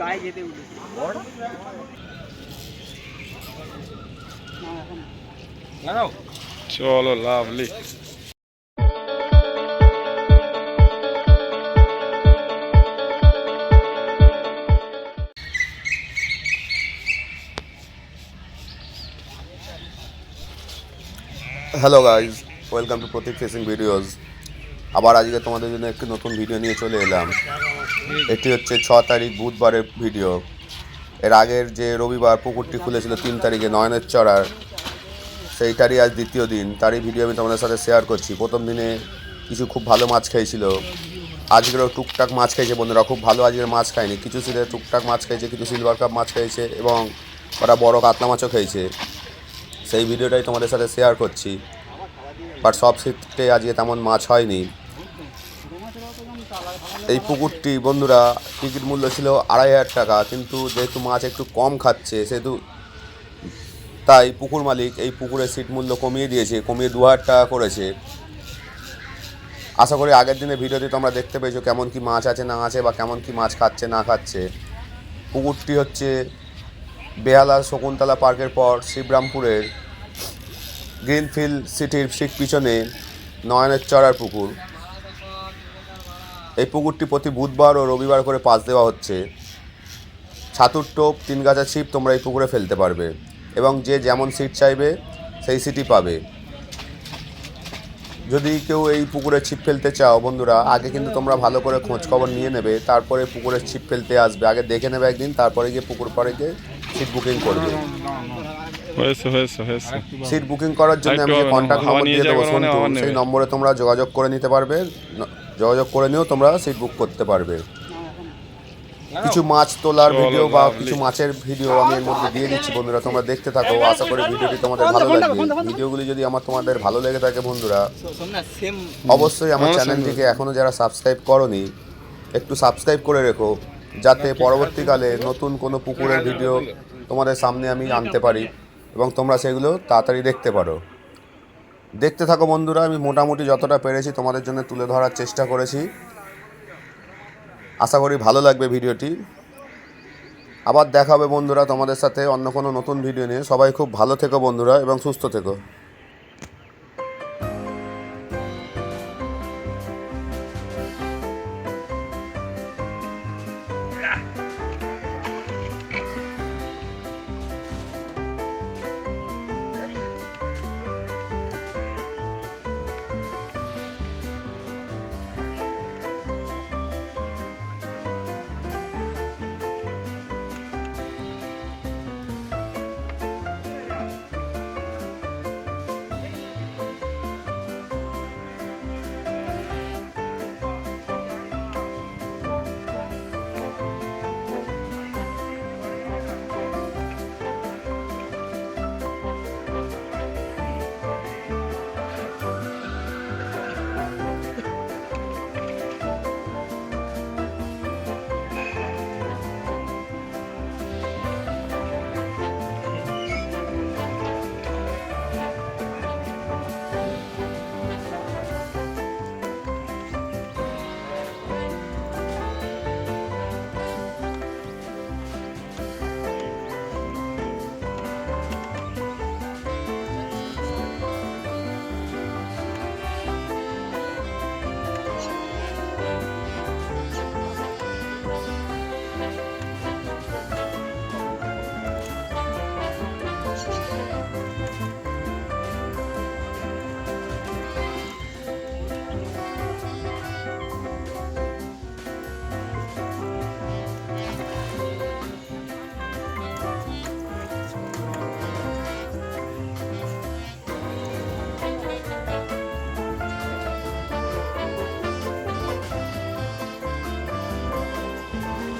গায়ে যেতে উঠেছে। চলো lovely. Hello guys welcome to Pratik facing videos আবার আজকে তোমাদের জন্য একটি নতুন ভিডিও নিয়ে চলে এলাম। এটি হচ্ছে ছ তারিখ বুধবারের ভিডিও। এর আগের যে রবিবার পুকুরটি খুলেছিল তিন তারিখে নয়নের চড়ার সেইটারই আজ দ্বিতীয় দিন। তারই ভিডিও আমি তোমাদের সাথে শেয়ার করছি। প্রথম দিনে কিছু খুব ভালো মাছ খেয়েছিল। আজকেরও টুকটাক মাছ খেয়েছে বন্ধুরা, খুব ভালো আজকের মাছ খায়নি। কিছু সিলে টুকটাক মাছ খেয়েছে, কিছু সিলভার কাপ মাছ খেয়েছে এবং ওরা বড় কাতলা মাছও খেয়েছে। সেই ভিডিওটাই তোমাদের সাথে শেয়ার করছি। বাট সব শীতে আজকে তেমন মাছ হয়নি। এই পুকুরটি বন্ধুরা টিকিট মূল্য ছিল আড়াই হাজার টাকা, কিন্তু যেহেতু মাছ একটু কম খাচ্ছে, সেহেতু তাই পুকুর মালিক এই পুকুরের সিট মূল্য কমিয়ে দিয়েছে, কমিয়ে দু হাজার টাকা করেছে। আশা করি আগের দিনে ভিডিওতে তোমরা দেখতে পেয়েছ কেমন কি মাছ আছে না আছে বা কেমন কি মাছ খাচ্ছে না খাচ্ছে। পুকুরটি হচ্ছে বেহালা শকুন্তলা পার্কের পর শিবরামপুরের গ্রিনফিল্ড সিটির ঠিক পিছনে নয়নের চড়ার পুকুর। এই পুকুরটি প্রতি বুধবার ও রবিবার করে পাস দেওয়া হচ্ছে। ছাতুর টোপ তিন গাছা ছিপ তোমরা এই পুকুরে ফেলতে পারবে এবং যে যেমন সিট চাইবে সেই সিটই পাবে। যদি কেউ এই পুকুরে ছিপ ফেলতে চাও বন্ধুরা আগে কিন্তু তোমরা ভালো করে খোঁজ খবর নিয়ে নেবে তারপরে পুকুরে ছিপ ফেলতে আসবে। আগে দেখে নেবে একদিন তারপরে গিয়ে পুকুর পাড়ে গিয়ে সিট বুকিং করবে। হয়েছে হয়েছে হয়েছে। সিট বুকিং করার জন্য আমি যে কন্ট্যাক্ট নম্বর দিয়ে দেবো মানে। সেই নম্বরে তোমরা যোগাযোগ করে নিতে পারবে। যোগাযোগ করে নিয়েও তোমরা সিট বুক করতে পারবে কিছু মাছ তোলার ভিডিও বা কিছু মাছের ভিডিও আমি এর মধ্যে দিয়ে দিচ্ছি বন্ধুরা তোমরা দেখতে থাকো আশা করি ভিডিওটি তোমাদের ভালো লাগবে ভিডিওগুলি যদি আমার তোমাদের ভালো লেগে থাকে বন্ধুরা অবশ্যই আমার আমার চ্যানেলটিকে এখনও যারা সাবস্ক্রাইব করনি একটু সাবস্ক্রাইব করে রেখো যাতে পরবর্তীকালে নতুন কোনো পুকুরের ভিডিও তোমাদের সামনে আমি আনতে পারি এবং তোমরা সেগুলো তাড়াতাড়ি দেখতে পারো দেখতে থাকো বন্ধুরা, আমি মোটামুটি যতটা পেরেছি তোমাদের জন্য তুলে ধরার চেষ্টা করেছি। আশা করি ভালো লাগবে ভিডিওটি। আবার দেখা হবে বন্ধুরা তোমাদের সাথে অন্য কোনো নতুন ভিডিও নিয়ে। সবাই খুব ভালো থেকো বন্ধুরা এবং সুস্থ থেকো।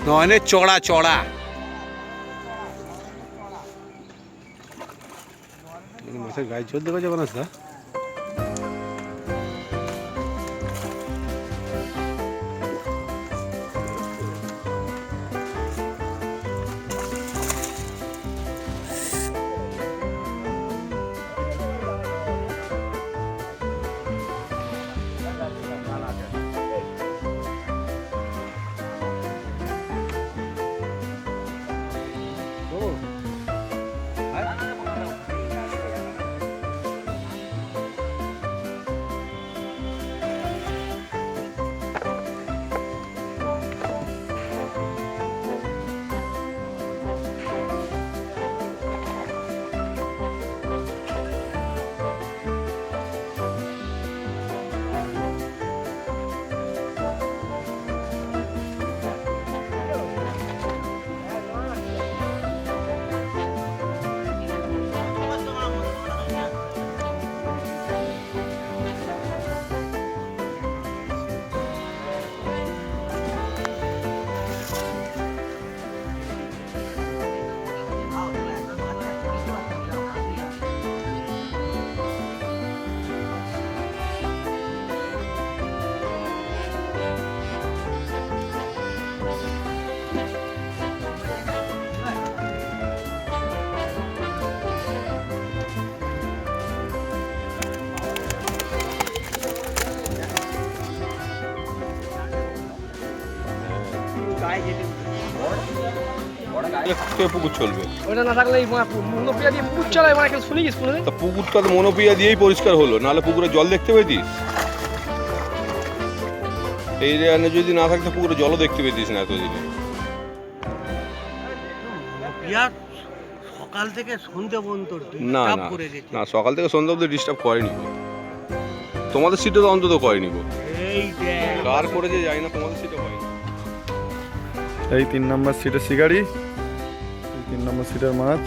নয়নের চড়া চড়া। মাথায় গায়ে জল দেওয়া যাবে না স্যার একটু পুকুর চলবে। ওটা না থাকলে মনোপিয়া দিয়ে পুকুর চালায় মানে শুনি গেছিস তা পুকুরটা তো মনোপিয়া দিয়েই পরিষ্কার হলো নাহলে পুকুরে জল দেখতে পেতিস? এই রেয়ানে যদি না থাকতো পুকুরে জলও দেখতে পেতিস না এতদিনে। সকাল থেকে সন্ধে পর্যন্ত না না না সকাল থেকে সন্ধ্যা ডিস্টার্ব করেনি তোমাদের সিটে তো অন্তত করেনি গো কার করেছে যাই না তোমাদের সিটে করেনি এই তিন নম্বর সিটের শিকারি এই তিন নম্বর সিটের মাছ।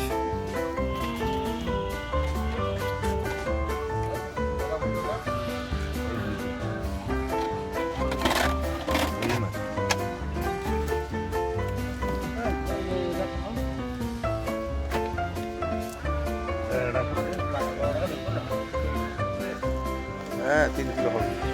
হ্যাঁ তিন কিলো হবে।